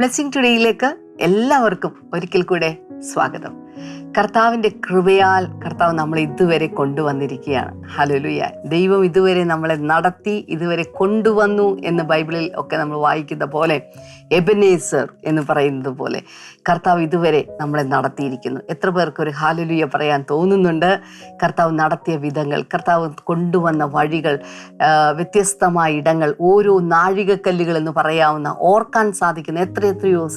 Blessing ടുഡേയിലേക്ക് എല്ലാവർക്കും ഒരിക്കൽ കൂടെ സ്വാഗതം. കർത്താവിന്റെ കൃപയാൽ കർത്താവ് നമ്മളെ ഇതുവരെ കൊണ്ടുവന്നിരിക്കുകയാണ്. ഹലലുയ ദൈവം ഇതുവരെ നമ്മളെ നടത്തി ഇതുവരെ കൊണ്ടുവന്നു എന്ന് ബൈബിളിൽ ഒക്കെ നമ്മൾ വായിക്കുന്ന പോലെ എബനേസർ എന്ന് പറയുന്നത് പോലെ കർത്താവ് ഇതുവരെ നമ്മളെ നടത്തിയിരിക്കുന്നു. എത്ര പേർക്ക് ഒരു ഹാലലുയ പറയാൻ തോന്നുന്നുണ്ട്? കർത്താവ് നടത്തിയ വിധങ്ങൾ കർത്താവ് കൊണ്ടുവന്ന വഴികൾ വ്യത്യസ്തമായ ഇടങ്ങൾ ഓരോ നാഴികക്കല്ലുകൾ എന്ന് പറയാവുന്ന ഓർക്കാൻ സാധിക്കുന്ന എത്രയെത്രയോ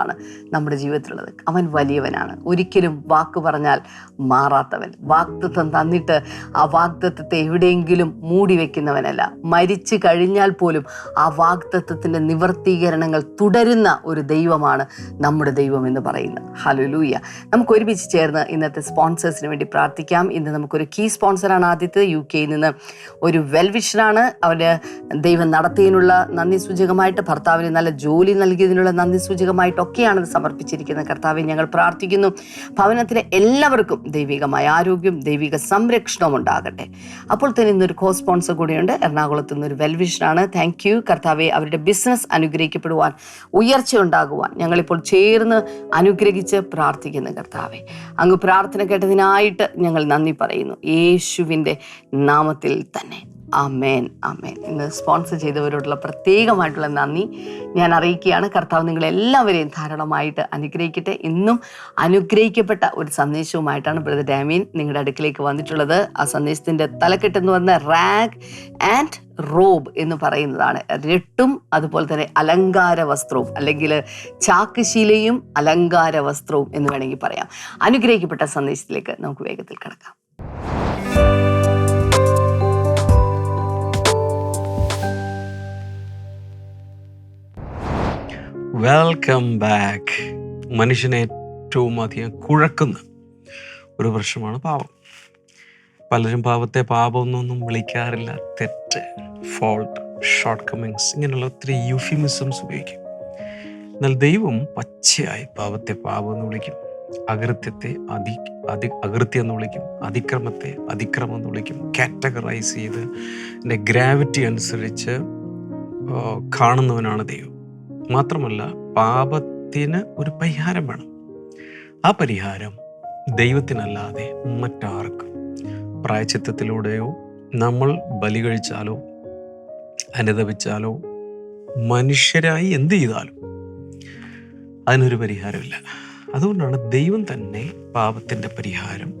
സംഭവങ്ങളാണ് നമ്മുടെ ജീവിതത്തിലുള്ളത്. അവൻ വലിയവനാണ്. ഒരിക്കലും വാക്ക് പറഞ്ഞാൽ മാറാത്തവൻ. വാക്തത്വം തന്നിട്ട് ആ വാഗ്ദത്വത്തെ എവിടെയെങ്കിലും മൂടി വെക്കുന്നവനല്ല. മരിച്ചു കഴിഞ്ഞാൽ പോലും ആ വാഗ്ദത്വത്തിന്റെ നിവർത്തീകരണങ്ങൾ തുടരുന്ന ഒരു ദൈവമാണ് നമ്മുടെ ദൈവം എന്ന് പറയുന്നത്. ഹലലൂയ നമുക്ക് ഒരുമിച്ച് ചേർന്ന് ഇന്നത്തെ സ്പോൺസേഴ്സിന് വേണ്ടി പ്രാർത്ഥിക്കാം. ഇന്ന് നമുക്കൊരു കീ സ്പോൺസറാണ് ആദ്യത്തെ. യു കെയിൽ നിന്ന് ഒരു വെൽവിഷനാണ് അവന് ദൈവം നടത്തിയതിനുള്ള നന്ദി സൂചകമായിട്ട് ഭർത്താവിന് നല്ല ജോലി നൽകിയതിനുള്ള നന്ദി ഇത് സമർപ്പിച്ചിരിക്കുന്നത്. കർത്താവെ ഞങ്ങൾ പ്രാർത്ഥിക്കുന്നു. ഭവനത്തിലെ എല്ലാവർക്കും ദൈവികമായ ആരോഗ്യം ദൈവിക സംരക്ഷണവും ഉണ്ടാകട്ടെ. അപ്പോൾ തന്നെ ഇന്നൊരു കോ സ്പോൺസർ കൂടിയുണ്ട്. എറണാകുളത്ത് നിന്നൊരു വെൽവിഷനാണ് താങ്ക് യു കർത്താവെ അവരുടെ ബിസിനസ് അനുഗ്രഹിക്കപ്പെടുവാൻ ഉയർച്ച ഉണ്ടാകുവാൻ ഞങ്ങളിപ്പോൾ ചേർന്ന് അനുഗ്രഹിച്ച് പ്രാർത്ഥിക്കുന്നു കർത്താവെ. അങ്ങ് പ്രാർത്ഥന കേട്ടതിനായിട്ട് ഞങ്ങൾ നന്ദി പറയുന്നു. യേശുവിന്റെ നാമത്തിൽ തന്നെ. അമേൻ അമേൻ ഇന്ന് സ്പോൺസർ ചെയ്തവരോടുള്ള പ്രത്യേകമായിട്ടുള്ള നന്ദി. ഞാൻ അറിയിക്കുകയാണ് കർത്താവ് നിങ്ങളെല്ലാവരെയും ധാരാളമായിട്ട് അനുഗ്രഹിക്കട്ടെ. ഇന്നും അനുഗ്രഹിക്കപ്പെട്ട ഒരു സന്ദേശവുമായിട്ടാണ് ബ്രദർ ഡാമീൻ നിങ്ങളുടെ അടുക്കിലേക്ക് വന്നിട്ടുള്ളത്. ആ സന്ദേശത്തിന്റെ തലക്കെട്ടെന്ന് പറഞ്ഞ റാഗ് ആൻഡ് റോബ് എന്ന് പറയുന്നതാണ്. രട്ടും അതുപോലെ തന്നെ അലങ്കാര വസ്ത്രവും അല്ലെങ്കിൽ ചാക്കുശീലയും അലങ്കാര വസ്ത്രവും എന്ന് വേണമെങ്കിൽ പറയാം. അനുഗ്രഹിക്കപ്പെട്ട സന്ദേശത്തിലേക്ക് നമുക്ക് വേഗത്തിൽ കിടക്കാം. വെൽക്കം ബാക്ക് മനുഷ്യനെ ഏറ്റവും അധികം കുഴക്കുന്ന ഒരു പ്രശ്നമാണ് പാപം പലരും പാപത്തെ പാപം എന്നൊന്നും വിളിക്കാറില്ല. തെറ്റ് ഫോൾട്ട് ഷോർട്ട് കമ്മിങ്സ് ഇങ്ങനെയുള്ള ഒത്തിരി യൂഫിമിസംസ് ഉപയോഗിക്കും. എന്നാൽ ദൈവം പച്ചയായി പാപത്തെ പാപം എന്ന് വിളിക്കും. അകൃത്യത്തെ അതി അതി അകൃത്യം എന്ന് വിളിക്കും. അതിക്രമത്തെ അതിക്രമം എന്ന് വിളിക്കും. കാറ്റഗറൈസ് ചെയ്ത് എന്റെ ഗ്രാവിറ്റി അനുസരിച്ച് കാണുന്നവനാണ് ദൈവം. മാത്രമല്ല പാപത്തിന് ഒരു പരിഹാരം വേണം. ആ പരിഹാരം ദൈവത്തിനല്ലാതെ മറ്റാർക്കും. പ്രായച്ചിത്തത്തിലൂടെയോ നമ്മൾ ബലി കഴിച്ചാലോ അനുദപിച്ചാലോ മനുഷ്യരായി എന്ത് ചെയ്താലും അതിനൊരു പരിഹാരമില്ല. അതുകൊണ്ടാണ് ദൈവം തന്നെ പാപത്തിന്റെ പരിഹാരം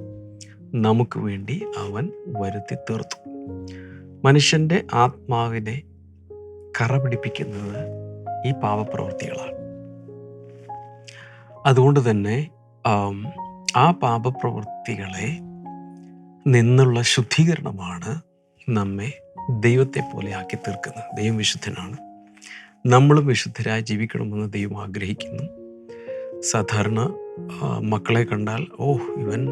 നമുക്ക് വേണ്ടി അവൻ വരുത്തി തീർത്തു. മനുഷ്യന്റെ ആത്മാവിനെ കറ പിടിപ്പിക്കുന്നത് ഈ പാപപ്രവൃത്തികളാണ്. അതുകൊണ്ട് തന്നെ ആ പാപപ്രവൃത്തികളെ നിന്നുള്ള ശുദ്ധീകരണമാണ് നമ്മെ ദൈവത്തെ പോലെ ആക്കി തീർക്കുന്നത്. ദൈവം വിശുദ്ധനാണ്. നമ്മളും വിശുദ്ധരായി ജീവിക്കണമെന്ന് ദൈവം ആഗ്രഹിക്കുന്നു. സാധാരണ മക്കളെ കണ്ടാൽ ഓ ഇവൻ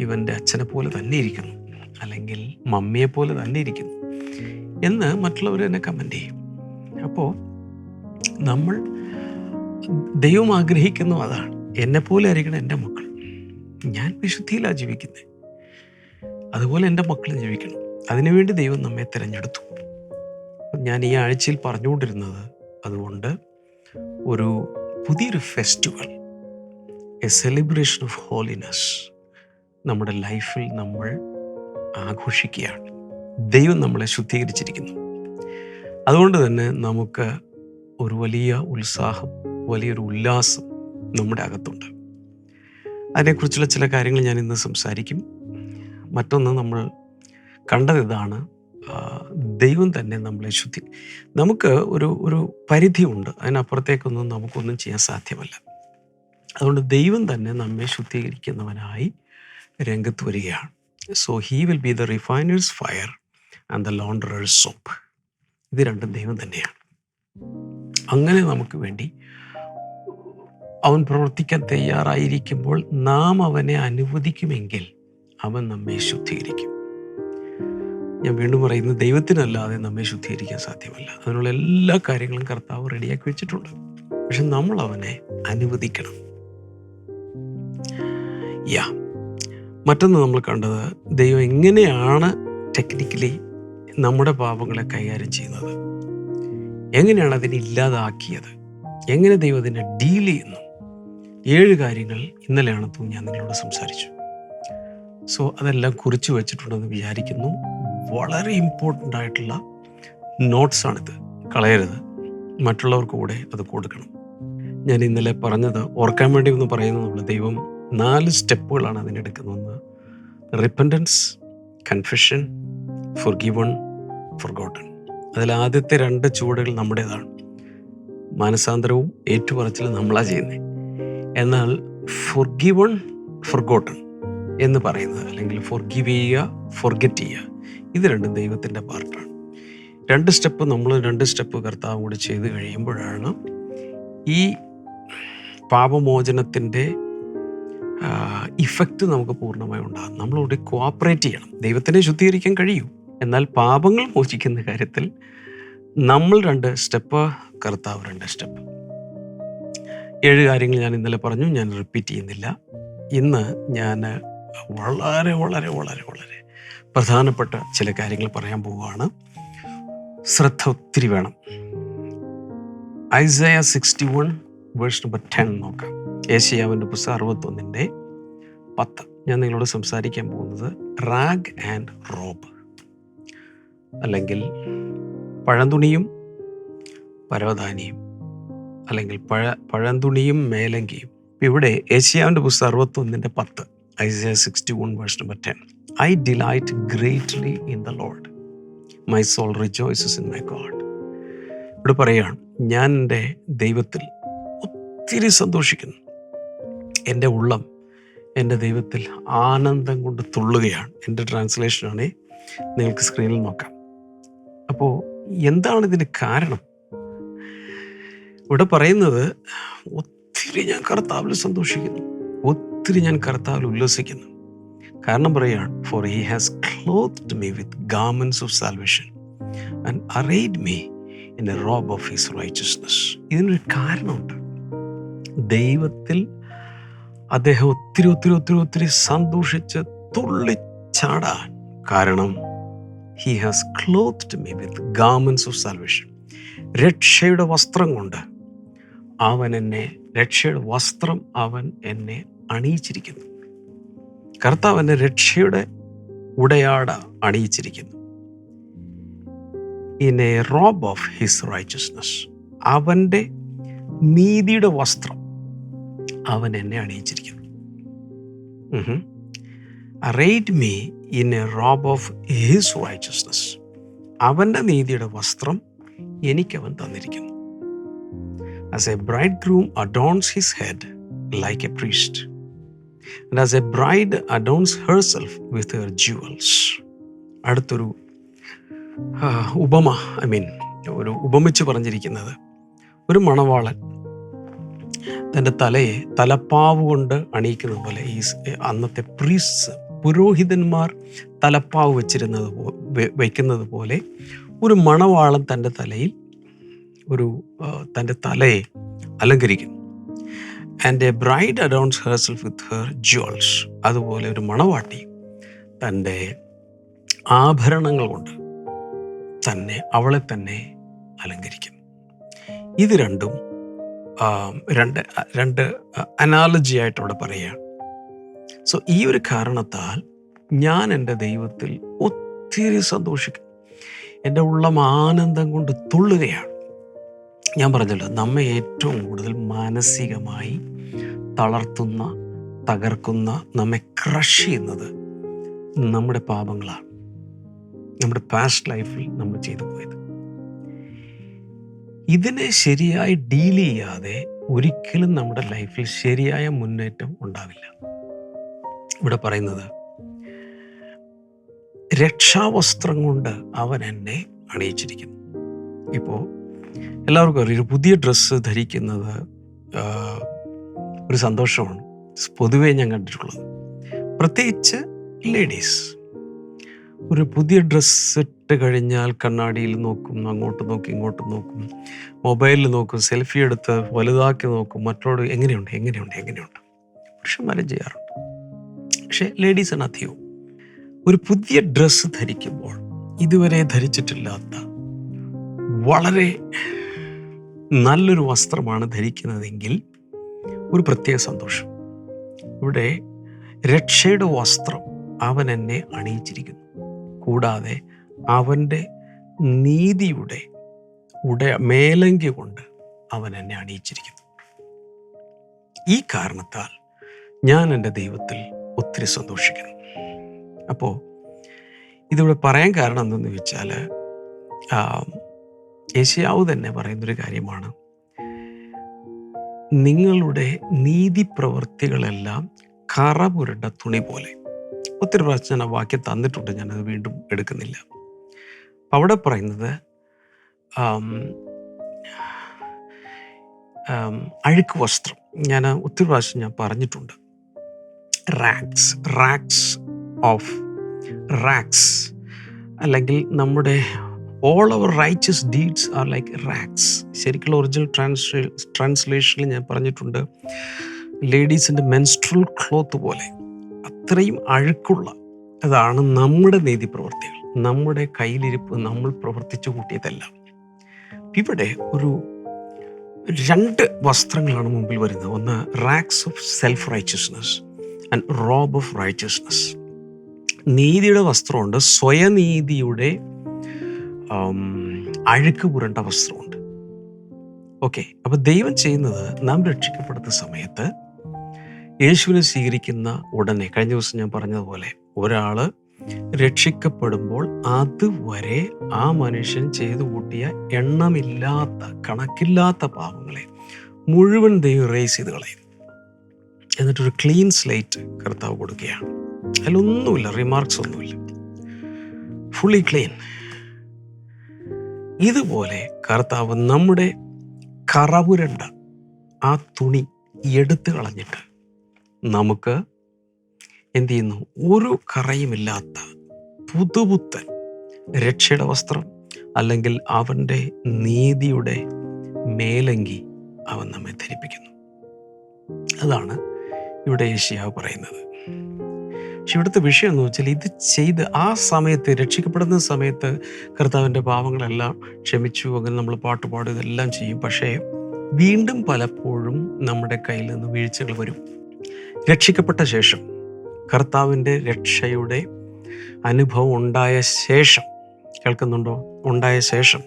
ഇവന്റെ അച്ഛനെ പോലെ തന്നെ ഇരിക്കുന്നു. അല്ലെങ്കിൽ മമ്മിയെ പോലെ തന്നെ ഇരിക്കുന്നു. എന്ന് മറ്റുള്ളവർ എന്നെ കമന്റ് ചെയ്യും. അപ്പോൾ നമ്മൾ ദൈവം ആഗ്രഹിക്കുന്നു അതാണ്. എന്നെ പോലെ ആയിരിക്കണം എന്റെ മക്കൾ. ഞാൻ വിശുദ്ധിയിലാണ് ജീവിക്കുന്നത് അതുപോലെ എന്റെ മക്കളും ജീവിക്കണം. അതിനുവേണ്ടി ദൈവം നമ്മെ തിരഞ്ഞെടുത്തു. ഞാൻ ഈ ആഴ്ചയിൽ പറഞ്ഞുകൊണ്ടിരുന്നത് അതുകൊണ്ട് ഒരു പുതിയൊരു festival a celebration of holiness നമ്മുടെ ലൈഫിൽ നമ്മൾ ആഘോഷിക്കുകയാണ്. ദൈവം നമ്മളെ ശുദ്ധീകരിച്ചിരിക്കുന്നു. അതുകൊണ്ട് തന്നെ നമുക്ക് ഒരു വലിയ ഉത്സാഹം വലിയൊരു ഉല്ലാസം നമ്മുടെ അകത്തുണ്ട്. അതിനെക്കുറിച്ചുള്ള ചില കാര്യങ്ങൾ ഞാൻ ഇന്ന് സംസാരിക്കും. മറ്റൊന്ന് നമ്മൾ കണ്ടത് ഇതാണ് ദൈവം തന്നെ നമ്മളെ ശുദ്ധി നമുക്ക് ഒരു ഒരു പരിധിയുണ്ട്. അതിനപ്പുറത്തേക്കൊന്നും നമുക്കൊന്നും ചെയ്യാൻ സാധ്യമല്ല. അതുകൊണ്ട് ദൈവം തന്നെ നമ്മെ ശുദ്ധീകരിക്കുന്നവനായി രംഗത്ത് വരികയാണ്. So he will be the refiner's fire and the launderer's soap ഇത് രണ്ടും ദൈവം തന്നെയാണ്. അങ്ങനെ നമുക്ക് വേണ്ടി അവൻ പ്രവർത്തിക്കാൻ തയ്യാറായിരിക്കുമ്പോൾ നാം അവനെ അനുവദിക്കുമെങ്കിൽ അവൻ നമ്മെ ശുദ്ധീകരിക്കും. ഞാൻ വീണ്ടും പറയുന്നത് ദൈവത്തിനല്ലാതെ നമ്മെ ശുദ്ധീകരിക്കാൻ സാധ്യമല്ല. അതിനുള്ള എല്ലാ കാര്യങ്ങളും കർത്താവ് റെഡിയാക്കി വെച്ചിട്ടുണ്ട്. പക്ഷെ നമ്മൾ അവനെ അനുവദിക്കണം. യാ മറ്റൊന്ന് നമ്മൾ കണ്ടത് ദൈവം എങ്ങനെയാണ് ടെക്നിക്കലി നമ്മുടെ പാപങ്ങളെ കൈകാര്യം ചെയ്യുന്നത്? എങ്ങനെയാണ് അതിനെ ഇല്ലാതാക്കിയത്? എങ്ങനെ ദൈവം അതിനെ ഡീൽ ചെയ്യുന്നു? ഏഴ് കാര്യങ്ങൾ ഇന്നലെയാണ് ഞാൻ നിങ്ങളോട് സംസാരിച്ചു സോ അതെല്ലാം കുറിച്ച് വെച്ചിട്ടുണ്ടെന്ന് വിചാരിക്കുന്നു. വളരെ ഇമ്പോർട്ടന്റ് ആയിട്ടുള്ള നോട്ട്സാണിത് കളയരുത്. മറ്റുള്ളവർക്ക് കൂടെ അത് കൊടുക്കണം. ഞാൻ ഇന്നലെ പറഞ്ഞത് ഓർക്കാൻ വേണ്ടി ഒന്ന് പറയുന്നതുള്ളൂ ദൈവം നാല് സ്റ്റെപ്പുകളാണ് അതിനെടുക്കുന്നതെന്ന് repentance confession forgiven forgotten അതിൽ ആദ്യത്തെ രണ്ട് ചുവടുകൾ നമ്മുടേതാണ്. മാനസാന്തരവും ഏറ്റുപറച്ചിലും നമ്മളാ ചെയ്യുന്നത് എന്നാൽ ഫോർ ഗിവൺ ഫോർ എന്ന് പറയുന്നത് അല്ലെങ്കിൽ ഫോർ ഗിവ് ചെയ്യുക ഫുർഗെറ്റ് ചെയ്യുക ഇത് രണ്ടും ദൈവത്തിന്റെ പാർട്ടാണ്. രണ്ട് സ്റ്റെപ്പ് നമ്മൾ രണ്ട് സ്റ്റെപ്പ് കർത്താവ് കൂടി ചെയ്ത് കഴിയുമ്പോഴാണ് ഈ പാപമോചനത്തിന്റെ ഇഫക്റ്റ് നമുക്ക് പൂർണമായി ഉണ്ടാകും നമ്മളോട് കോപ്പറേറ്റ് ചെയ്യണം. ദൈവത്തിനെ ശുദ്ധീകരിക്കാൻ കഴിയും. എന്നാൽ പാപങ്ങൾ മോചിക്കുന്ന കാര്യത്തിൽ നമ്മൾ രണ്ട് സ്റ്റെപ്പ് കർത്താവ് രണ്ട് സ്റ്റെപ്പ്. ഏഴ് കാര്യങ്ങൾ ഞാൻ ഇന്നലെ പറഞ്ഞു ഞാൻ റിപ്പീറ്റ് ചെയ്യുന്നില്ല. ഇന്ന് ഞാൻ വളരെ വളരെ വളരെ വളരെ പ്രധാനപ്പെട്ട ചില കാര്യങ്ങൾ പറയാൻ പോവുകയാണ്. ശ്രദ്ധ ഒത്തിരി വേണം. Isaiah sixty one verse number ten നോക്കാം. ഏഷ്യാവിന്റെ പുസ്തകം അറുപത്തൊന്നിന്റെ പത്ത്. ഞാൻ നിങ്ങളോട് സംസാരിക്കാൻ പോകുന്നത് റാഗ് ആൻഡ് റോബ് അല്ലെങ്കിൽ പഴന്തുണിയും പരവധാനിയും അല്ലെങ്കിൽ പഴ പഴന്തുണിയും മേലങ്കിയും. ഇവിടെ ഏഷ്യാവിന്റെ പുസ്തകം അറുപത്തൊന്നിന്റെ പത്ത് Isaiah sixty one verse number ten. I delight greatly in the Lord. My soul rejoices in my God. ഇവിടെ പറയുകയാണ് ഞാൻ എന്റെ ദൈവത്തിൽ ഒത്തിരി സന്തോഷിക്കുന്നു. എന്റെ ഉള്ളം എന്റെ ദൈവത്തിൽ ആനന്ദം കൊണ്ട് തുള്ളുകയാണ്. എന്റെ ട്രാൻസ്ലേഷനാണേ നിങ്ങൾക്ക് സ്ക്രീനിൽ നോക്കാം. അപ്പോൾ എന്താണ് ഇതിന് കാരണം? ഇവിടെ പറയുന്നത് ഒത്തിരി ഞാൻ കർത്താവിൽ സന്തോഷിക്കുന്നു. ഒത്തിരി ഞാൻ കർത്താവിൽ ഉല്ലസിക്കുന്നു. കാരണം പറയുകയാണ് for he has clothed me with garments of salvation and arrayed me in a robe of his righteousness ഇതിനൊരു കാരണമുണ്ട്. ദൈവത്തിൽ അദ്ദേഹം ഒത്തിരി ഒത്തിരി ഒത്തിരി ഒത്തിരി സന്തോഷിച്ച് തുള്ളിച്ചാടാൻ കാരണം he has clothed me with garments of salvation രക്ഷയുടെ വസ്ത്രം കൊണ്ട് അവൻ എന്നെ രക്ഷയുടെ വസ്ത്രം അവൻ എന്നെ അണിയിച്ചിരിക്കുന്നു. കർത്താവ് എന്നെ രക്ഷയുടെ ഉടയാട അണിയിച്ചിരിക്കുന്നു. In a robe of his righteousness അവന്റെ നീതിയുടെ വസ്ത്രം അവൻ എന്നെ അണിയിച്ചിരിക്കുന്നു. Arrayed me in a robe of his righteousness അവന്റെ നീതിയുടെ വസ്ത്രം എനിക്കവൻ തന്നിരിക്കുന്നു. As a bridegroom adorns his head like a priest and as a bride adorns herself with her jewels അടുത്തൊരു ഉപമ ഐ മീൻ ഒരു ഉപമിച്ച് പറഞ്ഞിരിക്കുന്നത് ഒരു മണവാളൻ തന്റെ തലയെ തലപ്പാവ് കൊണ്ട് അണിയിക്കുന്നത് പോലെ ഈ അന്നത്തെ പ്രീസ് പുരോഹിതന്മാർ തലപ്പാവ് വെച്ചിരുന്നത് വയ്ക്കുന്നത് പോലെ ഒരു മണവാളം തന്റെ തലയിൽ ഒരു തന്റെ തലയെ അലങ്കരിക്കുന്നു. And a bride adorns herself with her jewels അതുപോലെ ഒരു മണവാട്ടി തന്റെ ആഭരണങ്ങൾ കൊണ്ട് തന്നെ അവളെ തന്നെ അലങ്കരിക്കും ഇത് രണ്ടും രണ്ട് രണ്ട് അനാലജി ആയിട്ട് അവിടെ പറയുകയാണ്. സോ ഈ ഒരു കാരണത്താൽ ഞാൻ എന്റെ ദൈവത്തിൽ ഒത്തിരി സന്തോഷിക്കും. എന്റെ ഉള്ളം ആനന്ദം കൊണ്ട് തുള്ളുകയാണ്. ഞാൻ പറഞ്ഞല്ലോ നമ്മെ ഏറ്റവും കൂടുതൽ മാനസികമായി തളർത്തുന്ന തകർക്കുന്ന നമ്മെ ക്രഷ് ചെയ്യുന്നത് നമ്മുടെ പാപങ്ങളാണ്. നമ്മുടെ പാസ്റ്റ് ലൈഫിൽ നമ്മൾ ചെയ്തു പോയത്. ഇതിനെ ശരിയായി ഡീൽ ചെയ്യാതെ ഒരിക്കലും നമ്മുടെ ലൈഫിൽ ശരിയായ മുന്നേറ്റം ഉണ്ടാവില്ല. ഇവിടെ പറയുന്നത്. രക്ഷാവസ്ത്രം കൊണ്ട് അവൻ എന്നെ അണിയിച്ചിരിക്കുന്നു. ഇപ്പോൾ എല്ലാവർക്കും അറിയാം ഒരു പുതിയ ഡ്രസ്സ് ധരിക്കുന്നത് ഒരു സന്തോഷമാണ്. പൊതുവേ ഞാൻ കണ്ടിട്ടുള്ളത്. പ്രത്യേകിച്ച് ലേഡീസ് ഒരു പുതിയ ഡ്രസ്സ് ഇട്ട് കഴിഞ്ഞാൽ കണ്ണാടിയിൽ നോക്കും അങ്ങോട്ട് നോക്കും ഇങ്ങോട്ട് നോക്കും മൊബൈലിൽ നോക്കും സെൽഫി എടുത്ത് വലുതാക്കി നോക്കും മറ്റോട് എങ്ങനെയുണ്ട് എങ്ങനെയുണ്ട് എങ്ങനെയുണ്ട്? പുരുഷന്മാരും ചെയ്യാറുണ്ട് പക്ഷേ ലേഡീസാണ് അധികവും. ഒരു പുതിയ ഡ്രസ്സ് ധരിക്കുമ്പോൾ ഇതുവരെ ധരിച്ചിട്ടില്ലാത്ത വളരെ നല്ലൊരു വസ്ത്രമാണ് ധരിക്കുന്നതെങ്കിൽ ഒരു പ്രത്യേക സന്തോഷം. ഇവിടെ രക്ഷയുടെ വസ്ത്രം അവൻ എന്നെ അണിയിച്ചിരിക്കുന്നു. കൂടാതെ അവന്റെ നീതിയുടെ ഉട മേലങ്കി കൊണ്ട് അവൻ എന്നെ അണിയിച്ചിരിക്കുന്നു. ഈ കാരണത്താൽ ഞാൻ എന്റെ ദൈവത്തിൽ ഒത്തിരി സന്തോഷിക്കുന്നു. അപ്പോൾ ഇതിവിടെ പറയാൻ കാരണം എന്തെന്ന് വെച്ചാൽ യേശയാവ് തന്നെ പറയുന്നൊരു കാര്യമാണ്. നിങ്ങളുടെ നീതി പ്രവൃത്തികളെല്ലാം കറ പുരണ്ട തുണി പോലെ. ഒത്തിരി പ്രാവശ്യം ഞാൻ ആ വാക്യം തന്നിട്ടുണ്ട് ഞാനത് വീണ്ടും എടുക്കുന്നില്ല. അവിടെ പറയുന്നത് അഴുക്ക് വസ്ത്രം. ഞാൻ ഒത്തിരി പ്രാവശ്യം ഞാൻ പറഞ്ഞിട്ടുണ്ട്. റാക്സ് റാക്സ് ഓഫ് റാക്സ് അല്ലെങ്കിൽ നമ്മുടെ all our righteous deeds are like rags ശരിക്കുള്ള ഒറിജിനൽ ട്രാൻസ്ലേ ട്രാൻസ്ലേഷനിൽ ഞാൻ പറഞ്ഞിട്ടുണ്ട് ലേഡീസിന്റെ മെൻസ്ട്രൽ ക്ലോത്ത് പോലെ. അത്രയും അഴുക്കുള്ള അതാണ് നമ്മുടെ നീതി പ്രവൃത്തികൾ. നമ്മുടെ കയ്യിലിരിപ്പ് നമ്മൾ പ്രവർത്തിച്ചു കൂട്ടിയതെല്ലാം. ഇവിടെ ഒരു രണ്ട് വസ്ത്രങ്ങളാണ് മുമ്പിൽ വരുന്നത്. ഒന്ന് rags of self righteousness and robe of righteousness നീതിയുടെ വസ്ത്രമുണ്ട്. സ്വയനീതിയുടെ അഴുക്ക് പുരണ്ട വസ്ത്രമുണ്ട്. ഓക്കെ അപ്പോൾ ദൈവം ചെയ്യുന്നത് നാം രക്ഷിക്കപ്പെടുന്ന സമയത്ത് യേശുവിനെ സ്വീകരിക്കുന്ന ഉടനെ കഴിഞ്ഞ ദിവസം ഞാൻ പറഞ്ഞതുപോലെ ഒരാൾ രക്ഷിക്കപ്പെടുമ്പോൾ അതുവരെ ആ മനുഷ്യൻ ചെയ്തു കൂട്ടിയ എണ്ണമില്ലാത്ത കണക്കില്ലാത്ത പാപങ്ങളെ മുഴുവൻ ദൈവം റേസ് ചെയ്ത് കളയും. എന്നിട്ടൊരു ക്ലീൻ സ്ലേറ്റ് കർത്താവ് കൊടുക്കുകയാണ്. അതിലൊന്നുമില്ല റിമാർക്സ് ഒന്നുമില്ല. ഫുള്ളി ക്ലീൻ ഇതുപോലെ കർത്താവ് നമ്മുടെ കറപുരണ്ട ആ തുണി എടുത്തു കളഞ്ഞിട്ട് നമുക്ക് എന്തു ചെയ്യുന്നു? ഒരു കറയുമില്ലാത്ത പുതുപുത്തൻ രക്ഷയുടെ വസ്ത്രം അല്ലെങ്കിൽ അവന്റെ നീതിയുടെ മേലങ്കി അവൻ നമ്മെ ധരിപ്പിക്കുന്നു. അതാണ് ഇവിടെ ഏഷ്യാവ് പറയുന്നത്. പക്ഷെ ഇവിടുത്തെ വിഷയം എന്ന് വെച്ചാൽ ഇത് ചെയ്ത് ആ സമയത്ത് രക്ഷിക്കപ്പെടുന്ന സമയത്ത് കർത്താവിന്റെ പാവങ്ങളെല്ലാം ക്ഷമിച്ചു അങ്ങനെ നമ്മൾ പാട്ട് പാടും ഇതെല്ലാം ചെയ്യും. പക്ഷേ വീണ്ടും പലപ്പോഴും നമ്മുടെ കയ്യിൽ നിന്ന് വീഴ്ചകൾ വരും. രക്ഷിക്കപ്പെട്ട ശേഷം കർത്താവിന്റെ രക്ഷയുടെ അനുഭവം ഉണ്ടായ ശേഷം കേൾക്കുന്നുണ്ടോ? ഉണ്ടായ ശേഷം.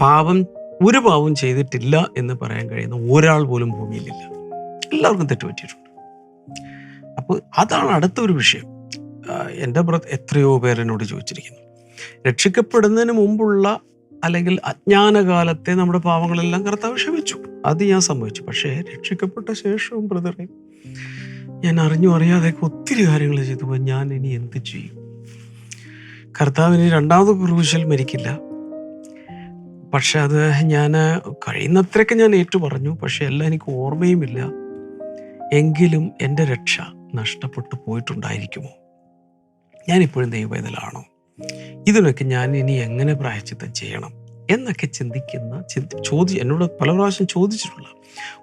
പാപം ഒരു പാവം ചെയ്തിട്ടില്ല എന്ന് പറയാൻ കഴിയുന്ന ഒരാൾ പോലും ഭൂമിയിലില്ല. എല്ലാവർക്കും തെറ്റുപറ്റിയിട്ടുണ്ട്. അപ്പോൾ അതാണ് അടുത്ത ഒരു വിഷയം എന്റെ പുറത്ത് എത്രയോ പേർ എന്നോട് ചോദിച്ചിരിക്കുന്നു. രക്ഷിക്കപ്പെടുന്നതിന് മുമ്പുള്ള അല്ലെങ്കിൽ അജ്ഞാനകാലത്തെ നമ്മുടെ പാവങ്ങളെല്ലാം കർത്താവ് ക്ഷമിച്ചു. അത് ഞാൻ സംഭവിച്ചു പക്ഷേ രക്ഷിക്കപ്പെട്ട ശേഷവും ബ്രദറെ ഞാൻ അറിഞ്ഞു അറിയാതെ ഒത്തിരി കാര്യങ്ങൾ ചെയ്തു പോയി ഞാൻ ഇനി എന്ത് ചെയ്യും? കർത്താവിന് രണ്ടാമത് ക്രൂശൽ മരിക്കില്ല. പക്ഷെ അത് ഞാൻ കഴിയുന്നത്രയൊക്കെ ഞാൻ ഏറ്റു പറഞ്ഞു. പക്ഷെ എല്ലാം എനിക്ക് ഓർമ്മയുമില്ല. എങ്കിലും എന്റെ രക്ഷ നഷ്ടപ്പെട്ടു പോയിട്ടുണ്ടായിരിക്കുമോ? ഞാനിപ്പോഴും ദൈവവേദലാണോ ഇതിനൊക്കെ ഞാൻ ഇനി എങ്ങനെ പ്രായച്ചിത്തം ചെയ്യണം എന്നൊക്കെ ചിന്തിക്കുന്ന ചിന്തി ചോദി എന്നോട് പല പ്രാവശ്യം ചോദിച്ചിട്ടുള്ള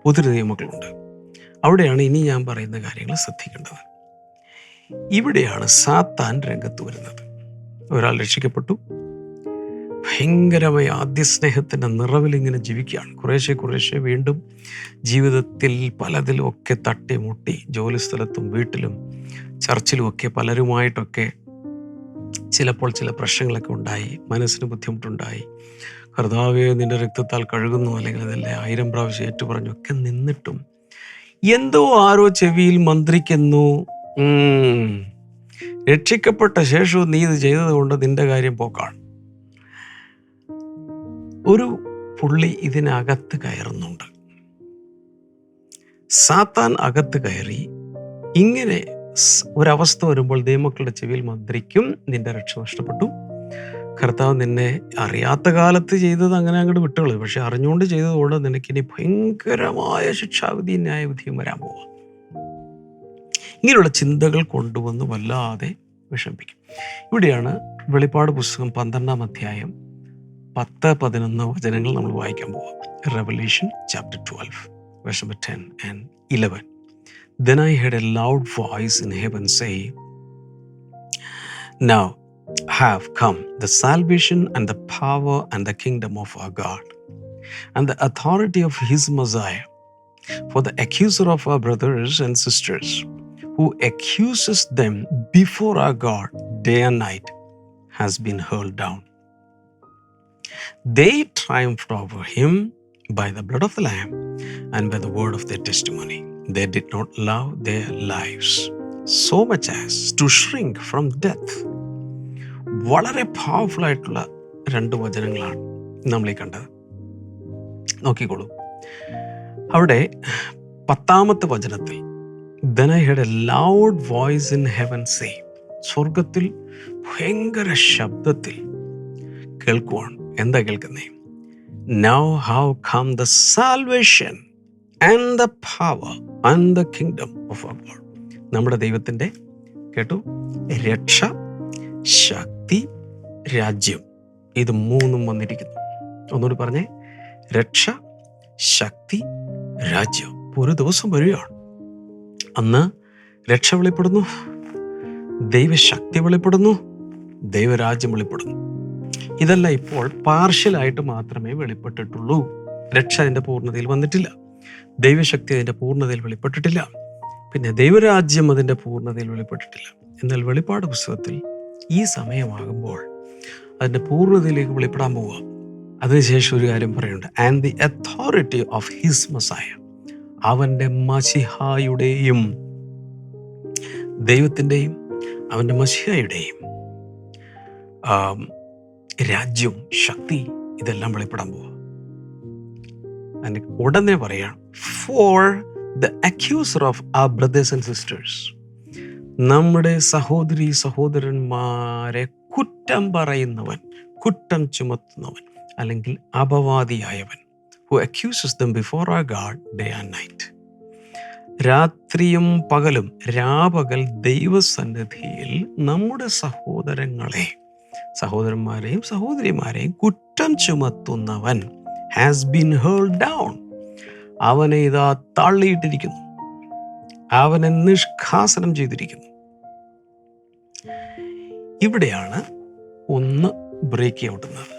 ഒത്തിരി നിയമങ്ങളുണ്ട്. അവിടെയാണ് ഇനി ഞാൻ പറയുന്ന കാര്യങ്ങൾ ശ്രദ്ധിക്കേണ്ടത്. ഇവിടെയാണ് സാത്താൻ രംഗത്ത് വരുന്നത്. ഒരാൾ രക്ഷിക്കപ്പെട്ടു ഭയങ്കരമായ ആദ്യ സ്നേഹത്തിന്റെ നിറവിൽ ഇങ്ങനെ ജീവിക്കുകയാണ്. കുറേശ്ശെ കുറേശ്ശെ വീണ്ടും ജീവിതത്തിൽ പലതിലും ഒക്കെ തട്ടി മുട്ടി ജോലി സ്ഥലത്തും വീട്ടിലും ചർച്ചിലും ഒക്കെ പലരുമായിട്ടൊക്കെ ചിലപ്പോൾ ചില പ്രശ്നങ്ങളൊക്കെ ഉണ്ടായി. മനസ്സിന് ബുദ്ധിമുട്ടുണ്ടായി. കർത്താവെ നിന്റെ രക്തത്താൽ കഴുകുന്നു അല്ലെങ്കിൽ അതല്ലേ? ആയിരം പ്രാവശ്യം ഏറ്റുപറഞ്ഞു ഒക്കെ നിന്നിട്ടും എന്തോ ആരോ ചെവിയിൽ മന്ത്രിക്കുന്നു. രക്ഷിക്കപ്പെട്ട ശേഷവും നീ ഇത് ചെയ്തത് കൊണ്ട് നിന്റെ കാര്യം പോക്കാണ്. ഒരു പുള്ളി ഇതിനകത്ത് കയറുന്നുണ്ട്. സാത്താൻ അകത്ത് കയറി ഇങ്ങനെ ഒരവസ്ഥ വരുമ്പോൾ ദൈവമക്കളുടെ ചെവിയിൽ മന്ത്രിക്കും നിന്റെ രക്ഷ നഷ്ടപ്പെട്ടു. കർത്താവ് നിന്നെ അറിയാത്ത കാലത്ത് ചെയ്തത് അങ്ങനെ അങ്ങോട്ട് വിട്ടുള്ളൂ പക്ഷെ അറിഞ്ഞുകൊണ്ട് ചെയ്തതുകൊണ്ട് നിനക്കിനി ഭയങ്കരമായ ശിക്ഷാവിധി ന്യായവിധിയും വരാൻ പോവാം. ഇങ്ങനെയുള്ള ചിന്തകൾ കൊണ്ടുവന്ന് വല്ലാതെ വിഷമിപ്പിക്കും. ഇവിടെയാണ് വെളിപ്പാട് പുസ്തകം പന്ത്രണ്ടാം അധ്യായം പത്ത് പതിനൊന്ന് വചനങ്ങൾ നമ്മൾ വായിക്കാൻ പോവാം revolution chapter twelve verse number 10 and 11. Then I heard a loud voice in heaven say, Now have come the salvation and the power and the kingdom of our God and the authority of his Messiah. For the accuser of our brothers and sisters, who accuses them before our God day and night, has been hurled down. They triumphed over him by the blood of the Lamb and by the word of their testimony. They did not love their lives so much as to shrink from death. വളരെ powerful ആയിട്ടുള്ള രണ്ട് വചനങ്ങളാണ് നമ്മൾ ഈ കണ്ടത് നോക്കിക്കോളൂ അവിടെ പത്താമത്തെ വചനത്തിൽ then I heard a loud voice in heaven say സ്വർഗത്തിൽ ഭയങ്കര ശബ്ദത്തിൽ കേൾക്കുവാണ് എന്താ കേൾക്കുന്നേ? Now have come the salvation and the power and the kingdom of our God നമ്മുടെ ദൈവത്തിന്റെ കേട്ടു രക്ഷ ശക്തി രാജ്യം. ഇത് മൂന്നും വന്നിരിക്കുന്നു. ഒന്നുകൂടി പറഞ്ഞേ. രക്ഷ ശക്തി രാജ്യം. ഒരു ദിവസം വരികയാണ്. അന്ന് രക്ഷ വെളിപ്പെടുന്നു. ദൈവശക്തി വെളിപ്പെടുന്നു. ദൈവരാജ്യം വെളിപ്പെടുന്നു. ഇതല്ല ഇപ്പോൾ പാർഷ്യലായിട്ട് മാത്രമേ വെളിപ്പെട്ടിട്ടുള്ളൂ. രക്ഷ അതിന്റെ പൂർണതയിൽ വന്നിട്ടില്ല. ദൈവശക്തി അതിന്റെ പൂർണതയിൽ വെളിപ്പെട്ടിട്ടില്ല. പിന്നെ ദൈവരാജ്യം അതിന്റെ പൂർണതയിൽ വെളിപ്പെട്ടിട്ടില്ല. എന്നാൽ വെളിപ്പാട് പുസ്തകത്തിൽ ഈ സമയമാകുമ്പോൾ അതിന്റെ പൂർണതയിലേക്ക് വെളിപ്പെടാൻ പോവുക. അതിനുശേഷം ഒരു കാര്യം പറയുന്നുണ്ട്. And the authority of his Messiah അവന്റെ മസിഹായുടെയും ദൈവത്തിന്റെയും അവന്റെ മസിഹായുടെയും ആം, രാജ്യവും ശക്തി ഇതെല്ലാം വെളിപ്പെടാൻ പോവുക അതിന് ഉടനെ പറയാം for the accuser of our brothers and sisters നമ്മുടെ സഹോദരി സഹോദരന്മാരെ കുറ്റം പറയുന്നവൻ കുറ്റം ചുമത്തുന്നവൻ അല്ലെങ്കിൽ അപവാദിയായവൻ who accuses them before our God day and night രാത്രിയും പകലും രാപകൽ ദൈവസന്നിധിയിൽ നമ്മുടെ സഹോദരങ്ങളെ സഹോദരന്മാരെയും സഹോദരിമാരെയും കുറ്റം ചുമത്തുന്നവൻ ഹാസ് ബിൻ ഹേൾ ഡൗൺ അവനെ ഇതാ തള്ളിയിട്ടിരിക്കുന്നു. അവനെ നിഷ്കാസനം ചെയ്തിരിക്കുന്നു. ഇവിടെയാണ് ഒന്ന് ബ്രേക്ക് ഔട്ടുന്നത്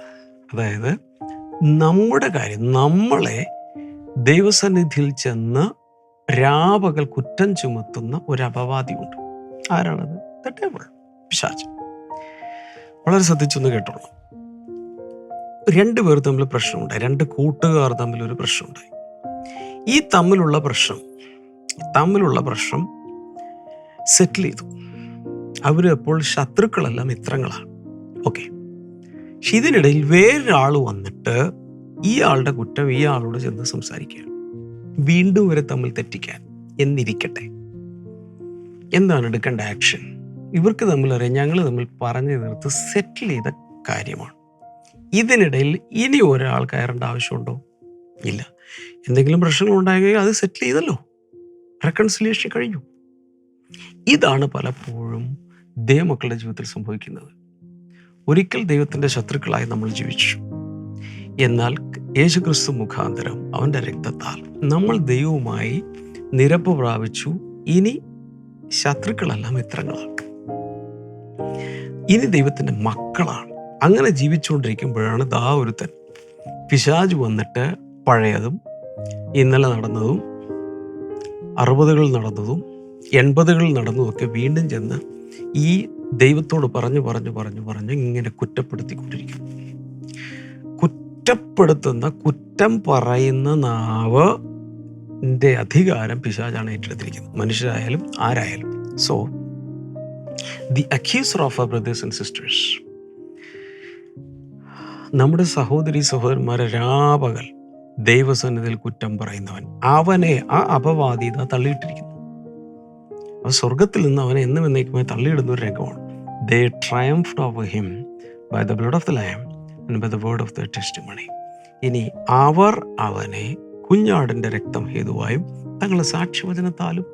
അതായത് നമ്മുടെ കാര്യം നമ്മളെ ദൈവസന്നിധിയിൽ ചെന്ന് രാപകൽ കുറ്റം ചുമത്തുന്ന ഒരു അപവാദിയുണ്ട് ആരാണത്? ദ ടേബിൾ പിശാച്. വളരെ ശ്രദ്ധിച്ചൊന്ന് കേട്ടോളൂ. രണ്ട് പേർ തമ്മിൽ പ്രശ്നമുണ്ടായി. രണ്ട് കൂട്ടുകാർ തമ്മിൽ ഒരു പ്രശ്നമുണ്ടായി. ഈ തമ്മിലുള്ള പ്രശ്നം തമ്മിലുള്ള പ്രശ്നം സെറ്റിൽ ചെയ്തു. അവർ അപ്പോൾ ശത്രുക്കളല്ല മിത്രങ്ങളാണ്. ഓക്കെ പക്ഷെ ഇതിനിടയിൽ വേറൊരാൾ വന്നിട്ട് ഈ ആളുടെ കുറ്റം ഈ ആളോട് ചെന്ന് സംസാരിക്കുക വീണ്ടും ഇവരെ തമ്മിൽ തെറ്റിക്കാൻ എന്നിരിക്കട്ടെ. എന്താണ് എടുക്കേണ്ട ആക്ഷൻ ഇവർക്ക് തമ്മിൽ അറിയാം ഞങ്ങൾ തമ്മിൽ പറഞ്ഞു തീർത്ത് സെറ്റിൽ ചെയ്ത കാര്യമാണ്. ഇതിനിടയിൽ ഇനി ഒരാൾ കയറേണ്ട ആവശ്യമുണ്ടോ? ഇല്ല. എന്തെങ്കിലും പ്രശ്നങ്ങൾ ഉണ്ടായെങ്കിൽ അത് സെറ്റിൽ ചെയ്തല്ലോ. റെക്കൺസിലിയേഷൻ കഴിഞ്ഞു. ഇതാണ് പലപ്പോഴും ദൈവമക്കളുടെ ജീവിതത്തിൽ സംഭവിക്കുന്നത്. ഒരിക്കൽ ദൈവത്തിന്റെ ശത്രുക്കളായി നമ്മൾ ജീവിച്ചു. എന്നാൽ യേശുക്രിസ്തു മുഖാന്തരം അവന്റെ രക്തത്താൽ നമ്മൾ ദൈവവുമായി നിരപ്പ് പ്രാപിച്ചു. ഇനി ശത്രുക്കളല്ല മിത്രങ്ങളാണ് ഇനി ദൈവത്തിന്റെ മക്കളാണ്. അങ്ങനെ ജീവിച്ചുകൊണ്ടിരിക്കുമ്പോഴാണ് ദാ ഒരുത്തൻ. പിശാജ് വന്നിട്ട് പഴയതും ഇന്നലെ നടന്നതും അറുപതുകളിൽ നടന്നതും എൺപതുകളിൽ നടന്നതൊക്കെ വീണ്ടും ചെന്ന് ഈ ദൈവത്തോട് പറഞ്ഞു പറഞ്ഞു പറഞ്ഞു പറഞ്ഞു ഇങ്ങനെ കുറ്റപ്പെടുത്തിക്കൊണ്ടിരിക്കും. കുറ്റപ്പെടുത്തുന്ന കുറ്റം പറയുന്ന നാവ് അധികാരം പിശാജാണ് ഏറ്റെടുത്തിരിക്കുന്നത്. മനുഷ്യരായാലും ആരായാലും. So the accuser of our brothers and sisters നമ്മുടെ സഹോദരി സഹോദരന്മാരെ രാപകൽ ദൈവസന്നിധിയിൽ കുറ്റം പറയുന്നവൻ. അവനെ ആ അപവാദിത തള്ളിയിട്ടിരിക്കുന്നു. അവ സ്വർഗത്തിൽ നിന്ന് അവനെ എന്നും എന്നേക്കുമായി തള്ളിയിടുന്ന ഒരു രംഗമാണ്. They triumphed over him by the blood of the lamb by the word of the testimony ഇനി അവർ അവനെ കുഞ്ഞാടിന്റെ രക്തം ഹേതുവായും തങ്ങളുടെ സാക്ഷ്യവചനത്താലും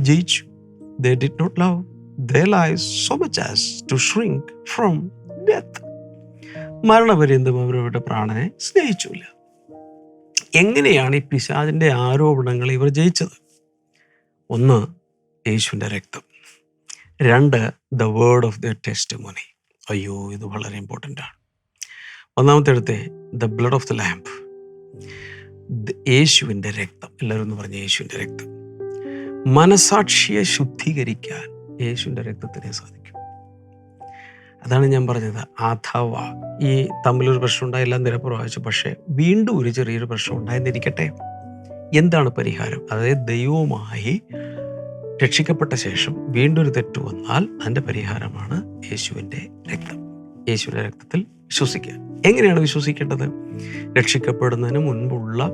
ജയിച്ചു. They did not love their lives so much as to shrink from death മരണപര്യന്തം അവരവരുടെ പ്രാണനെ സ്നേഹിച്ചില്ല. എങ്ങനെയാണ് ഈ പിശാചിന്റെ ആരോപണങ്ങൾ ഇവർ ജയിച്ചത്? ഒന്ന് യേശുവിന്റെ രക്തം. രണ്ട് the word of the testimony അയ്യോ ഇത് വളരെ ഇമ്പോർട്ടന്റ് ആണ്. ഒന്നാമത്തെ അടുത്തെ the blood of the the- യേശുവിന്റെ രക്തം. എല്ലാവരും പറഞ്ഞ യേശുവിന്റെ രക്തം. മനസാക്ഷിയെ ശുദ്ധീകരിക്കാൻ യേശുവിന്റെ രക്തത്തിനെ സാധിക്കും. അതാണ് ഞാൻ പറഞ്ഞത്. അഥവ ഈ തമ്മിലൊരു പ്രശ്നം ഉണ്ടായി എല്ലാം പക്ഷേ വീണ്ടും ഒരു ചെറിയൊരു പ്രശ്നം ഉണ്ടായെന്നിരിക്കട്ടെ. എന്താണ് പരിഹാരം? അതായത് ദൈവവുമായി രക്ഷിക്കപ്പെട്ട ശേഷം വീണ്ടും ഒരു തെറ്റ് വന്നാൽ അതിന്റെ പരിഹാരമാണ് യേശുവിന്റെ രക്തം. യേശുവിന്റെ രക്തത്തിൽ വിശ്വസിക്കുക. എങ്ങനെയാണ് വിശ്വസിക്കേണ്ടത്? രക്ഷിക്കപ്പെടുന്നതിന് മുൻപുള്ള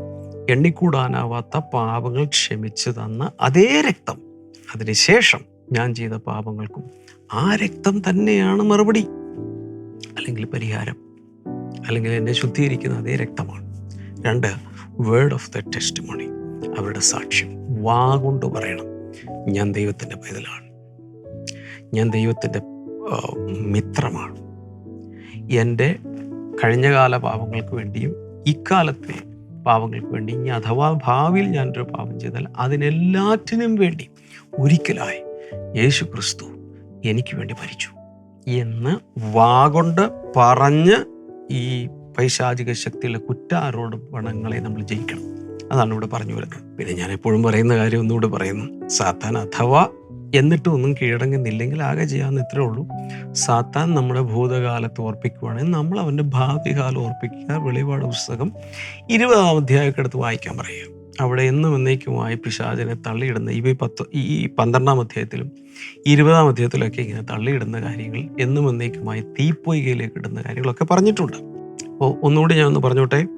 എണ്ണിക്കൂടാനാവാത്ത പാപങ്ങൾ ക്ഷമിച്ചു തന്ന അതേ രക്തം. അതിനുശേഷം ഞാൻ ചെയ്ത പാപങ്ങൾക്കും ആ രക്തം തന്നെയാണ് മറുപടി. അല്ലെങ്കിൽ പരിഹാരം. അല്ലെങ്കിൽ എന്നെ ശുദ്ധീകരിക്കുന്ന അതേ രക്തമാണ്. രണ്ട് വേർഡ് ഓഫ് ദ ടെസ്റ്റ് മണി അവരുടെ സാക്ഷ്യം. വാ കൊണ്ട് പറയണം. ഞാൻ ദൈവത്തിന്റെ പൈതലാണ്. ഞാൻ ദൈവത്തിന്റെ മിത്രമാണ്. എന്റെ കഴിഞ്ഞകാല പാപങ്ങൾക്ക് വേണ്ടിയും ഇക്കാലത്തെ പാപങ്ങൾക്ക് വേണ്ടി ഇനി അഥവാ ഭാവിയിൽ ഞാനൊരു പാപം ചെയ്താൽ അതിനെല്ലാറ്റിനും വേണ്ടി ഒരിക്കലായി യേശു ക്രിസ്തു എനിക്ക് വേണ്ടി മരിച്ചു എന്ന് വാഗൊണ്ട് പറഞ്ഞ് ഈ പൈശാചിക ശക്തിയിലെ കുറ്റാരോപണങ്ങളെ നമ്മൾ ജയിക്കണം. അതാണ് ഇവിടെ പറഞ്ഞു വരുന്നത്. പിന്നെ ഞാൻ എപ്പോഴും പറയുന്ന കാര്യം ഒന്നുകൂടെ പറയുന്നു. സാത്താൻ അഥവാ എന്നിട്ടും ഒന്നും കീഴടങ്ങുന്നില്ലെങ്കിൽ ആകെ ചെയ്യാവുന്ന ഇത്രേ ഉള്ളൂ. സാത്താൻ നമ്മുടെ ഭൂതകാലത്ത് ഓർപ്പിക്കുവാണെങ്കിൽ നമ്മൾ അവന്റെ ഭാവി കാലം ഓർപ്പിക്കുക വെളിപാട് പുസ്തകം ഇരുപതാം അധ്യായക്കെടുത്ത് വായിക്കാൻ പറയുക. അവിടെ എന്നും എന്നേക്കുമായി പിശാചനെ തള്ളിയിടുന്ന ഈ പത്ത് ഈ പന്ത്രണ്ടാം അധ്യായത്തിലും ഇരുപതാം അധ്യായത്തിലൊക്കെ ഇങ്ങനെ തള്ളിയിടുന്ന കാര്യങ്ങൾ എന്നും എന്നേക്കുമായി തീപ്പൊയ്കയിലേക്ക് ഇടുന്ന കാര്യങ്ങളൊക്കെ പറഞ്ഞിട്ടുണ്ട്. അപ്പോൾ ഒന്നുകൂടി ഞാൻ ഒന്ന് പറഞ്ഞോട്ടെ?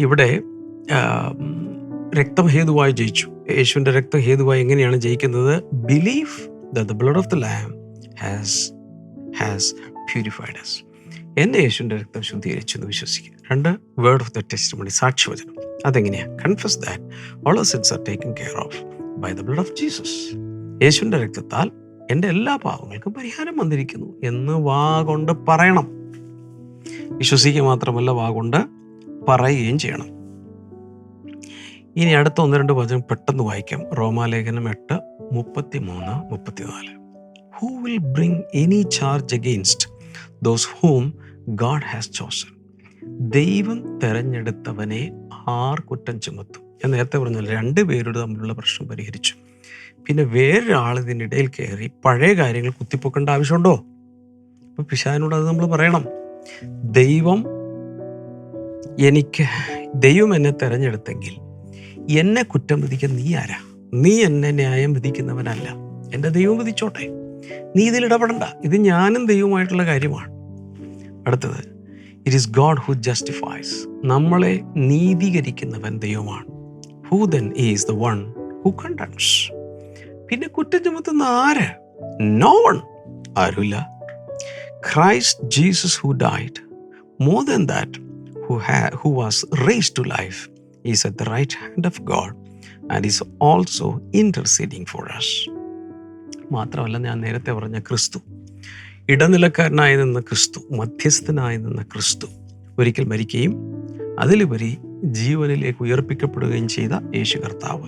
ഇവിടെ രക്തഹേതുവായി രക്തം ഹേതുവായി ജയിച്ചു. യേശുവിന്റെ രക്തം ഹേതുവായി എങ്ങനെയാണ് ജയിക്കുന്നത്? Believe the blood of the lamb has has purified us എന്റെ യേശുവിന്റെ രക്തം ശുദ്ധീകരിച്ചു എന്ന് വിശ്വസിക്കുക. രണ്ട് വേർഡ് ഓഫ് ദ ടെസ്റ്റ് മണി സാക്ഷ്യവചനം അതെങ്ങനെയാണ് confess that all sins are taken care of by the blood of Jesus യേശുവിന്റെ രക്തത്താൽ എന്റെ എല്ലാ പാവങ്ങൾക്കും പരിഹാരം വന്നിരിക്കുന്നു എന്ന് വാ കൊണ്ട് പറയണം. വിശ്വസിക്കുക മാത്രമല്ല വാ കൊണ്ട് പറയുകയും ചെയ്യണം. ഇനി അടുത്ത ഒന്ന് രണ്ട് വചനം പെട്ടെന്ന് വായിക്കാം. റോമാലേഖനം എട്ട് മുപ്പത്തി മൂന്ന് മുപ്പത്തിനാല്. Who will bring any charge against those whom God has chosen ദൈവം തെരഞ്ഞെടുത്തവനെ ആർ കുറ്റം ചുമത്തും. ഞാൻ നേരത്തെ പറഞ്ഞു രണ്ട് പേരുടെ തമ്മിലുള്ള പ്രശ്നം പരിഹരിച്ചു. പിന്നെ വേറൊരാൾ ഇതിനിടയിൽ കയറി പഴയ കാര്യങ്ങൾ കുത്തിപ്പൊക്കേണ്ട ആവശ്യമുണ്ടോ? അപ്പൊ പിശാനോട് അത് നമ്മൾ പറയണം. ദൈവം എനിക്ക് ദൈവം എന്നെ തെരഞ്ഞെടുത്തെങ്കിൽ എന്നെ കുറ്റം വിധിക്കാൻ നീ ആരാ? നീ എന്നെ ന്യായം വിധിക്കുന്നവനല്ല. എന്റെ ദൈവം വിധിച്ചോട്ടെ. നീ ഇതിൽ ഇടപെടണ്ട. ഇത് ഞാനും ദൈവമായിട്ടുള്ള കാര്യമാണ്. അടുത്തത് it is God who justifies നമ്മളെ നീതീകരിക്കുന്നവൻ ദൈവമാണ്. Who then is the one who condemns പിന്നെ കുറ്റം ചുമത്തുന്ന ആര്? നോ വൺ ആരുമില്ല. Christ Jesus who died more than that who ha who was raised to life is at the right hand of God and is also interceding for us മാത്രമല്ല ഞാൻ നേരത്തെ പറഞ്ഞ ക്രിസ്തു ഇടനിലക്കാരനായി നിന്ന ക്രിസ്തു മധ്യസ്ഥനായി നിന്ന ക്രിസ്തു ഒരിക്കൽ മരിക്കുകയും അതിലുപരി ജീവനിലേക്ക് ഉയർപ്പിക്കപ്പെടുകയും ചെയ്ത യേശു കർത്താവ്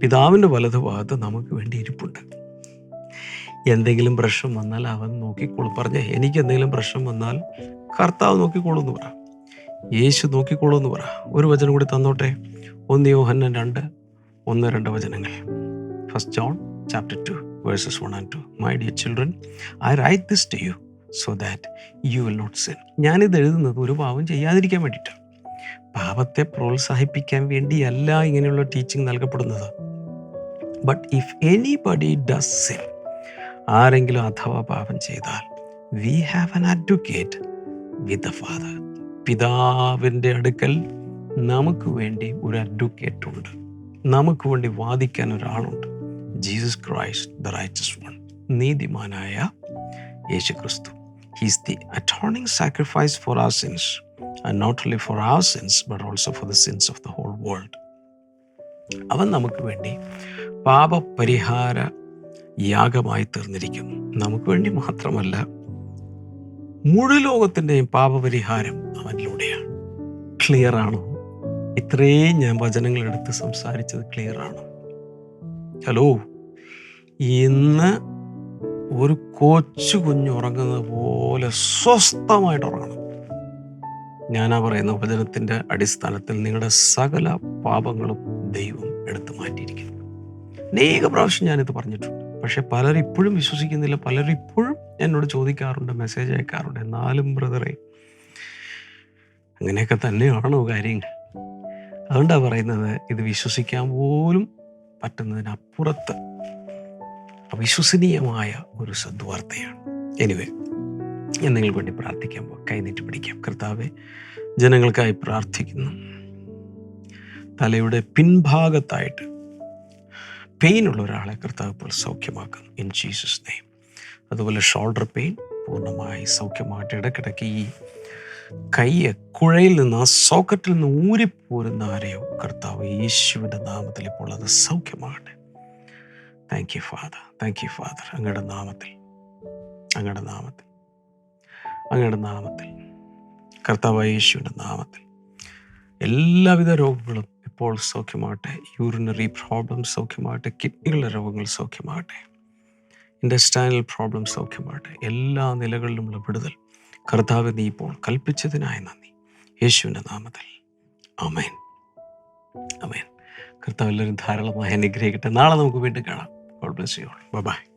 പിതാവിന്റെ വലതുഭാഗത്ത് നമുക്ക് വേണ്ടി ഇരിപ്പുണ്ട്. എന്തെങ്കിലും പ്രശ്നം വന്നാൽ അവൻ നോക്കിക്കോളും. പറഞ്ഞ എനിക്ക് എന്തെങ്കിലും പ്രശ്നം വന്നാൽ കർത്താവ് നോക്കിക്കോളൂ എന്ന് പറ. യേശു നോക്കിക്കോളൂ എന്ന് പറ. ഒരു വചനം കൂടി തന്നോട്ടെ. ഒന്ന് യോഹന്നൻ രണ്ട് ഒന്ന് രണ്ട് വചനങ്ങൾ. First John chapter two verses one and two my dear children I write this to you so that you will not sin ഞാനിത് എഴുതുന്നത് ഒരു പാവം ചെയ്യാതിരിക്കാൻ വേണ്ടിയിട്ടാണ് പാപത്തെ പ്രോത്സാഹിപ്പിക്കാൻ വേണ്ടിയല്ല ഇങ്ങനെയുള്ള teaching നൽകപ്പെടുന്നത്. But if anybody does sin ആരെങ്കിലും അഥവാ പാപം ചെയ്താൽ we have an advocate with the Father പിതാവിന്റെ അടുക്കൽ നമുക്ക് വേണ്ടി ഒരു അഡ്വക്കേറ്റ് ഉണ്ട്. നമുക്ക് വേണ്ടി വാദിക്കാൻ ഒരാളുണ്ട്. Jesus Christ the righteous one നീതിമാനായ യേശു ക്രിസ്തു he's the atoning sacrifice for our sins and not only for our sins but also for the sins of the whole world അവൻ നമുക്ക് വേണ്ടി പാപപരിഹാര യാഗമായി തീർന്നിരിക്കുന്നു. നമുക്ക് വേണ്ടി മാത്രമല്ല മുഴു ലോകത്തിന്റെയും പാപപരിഹാരം അവനിലൂടെയാണ്. ക്ലിയർ ആണോ? ഇത്രയും ഞാൻ വചനങ്ങൾ എടുത്ത് സംസാരിച്ചത് ക്ലിയർ ആണോ? ഹലോ. ഇന്ന് ഒരു കൊച്ചു കുഞ്ഞു ഉറങ്ങുന്നത് പോലെ സ്വസ്ഥമായിട്ട് ഉറങ്ങണം. ഞാനാ പറയുന്ന ഉപജനത്തിന്റെ അടിസ്ഥാനത്തിൽ നിങ്ങളുടെ സകല പാപങ്ങളും ദൈവം എടുത്തു മാറ്റിയിരിക്കുന്നു. അനേക പ്രാവശ്യം ഞാനിത് പറഞ്ഞിട്ടുണ്ട്. പക്ഷെ പലരും ഇപ്പോഴും വിശ്വസിക്കുന്നില്ല. പലരും ഇപ്പോഴും എന്നോട് ചോദിക്കാറുണ്ട് മെസ്സേജ് അയക്കാറുണ്ട്. എന്നാലും ബ്രദറെ അങ്ങനെയൊക്കെ തന്നെയാണോ കാര്യങ്ങൾ? അതുകൊണ്ടാണ് പറയുന്നത് ഇത് വിശ്വസിക്കാൻ പോലും പറ്റുന്നതിനപ്പുറത്ത് അവിശ്വസനീയമായ ഒരു സദ്വാർത്തയാണ്. എനിവേ ഞാൻ നിങ്ങൾക്ക് വേണ്ടി പ്രാർത്ഥിക്കുമ്പോൾ കൈനീട്ടി പിടിക്കാം. കർത്താവെ ജനങ്ങൾക്കായി പ്രാർത്ഥിക്കുന്നു. തലയുടെ പിൻഭാഗത്തായിട്ട് പെയിൻ ഉള്ള ഒരാളെ കർത്താവ് ഇപ്പോൾ സൗഖ്യമാക്കുന്നു. ഇൻ ജീസസ് നെയ്മ് അതുപോലെ ഷോൾഡർ പെയിൻ പൂർണമായി സൗഖ്യമായിട്ട് ഇടയ്ക്കിടയ്ക്ക് ഈ കയ്യ് കുഴയിൽ നിന്ന് ആ സോക്കറ്റിൽ നിന്ന് ഊരിപ്പോരുന്ന ആരെയോ കർത്താവ് യേശുവിന്റെ നാമത്തിൽ ഇപ്പോൾ അത് സൗഖ്യമാകട്ടെ. Thank you Father thank you Father അങ്ങയുടെ നാമത്തിൽ. അങ്ങയുടെ നാമത്തിൽ. അങ്ങയുടെ നാമത്തിൽ. കർത്താവ് യേശുവിന്റെ നാമത്തിൽ. എല്ലാവിധ രോഗങ്ങളും ഇപ്പോൾ സൗഖ്യമാകട്ടെ. യൂറിനറി പ്രോബ്ലം സൗഖ്യമാകട്ടെ. കിഡ്നികളുടെ രോഗങ്ങൾ സൗഖ്യമാകട്ടെ. ഇൻഡസ്റ്റൈനൽ പ്രോബ്ലം സൗഖ്യമാകട്ടെ. എല്ലാ നിലകളിലുമുള്ള വിടുതൽ കർത്താവ് നീ ഇപ്പോൾ കൽപ്പിച്ചതിനായി നന്ദി. യേശുവിന്റെ നാമത്തിൽ. അമേൻ അമേൻ കർത്താവ് എല്ലാവരും ധാരാളമായി അനുഗ്രഹിക്കട്ടെ. നാളെ നമുക്ക് വീണ്ടും കാണാം. God bless you by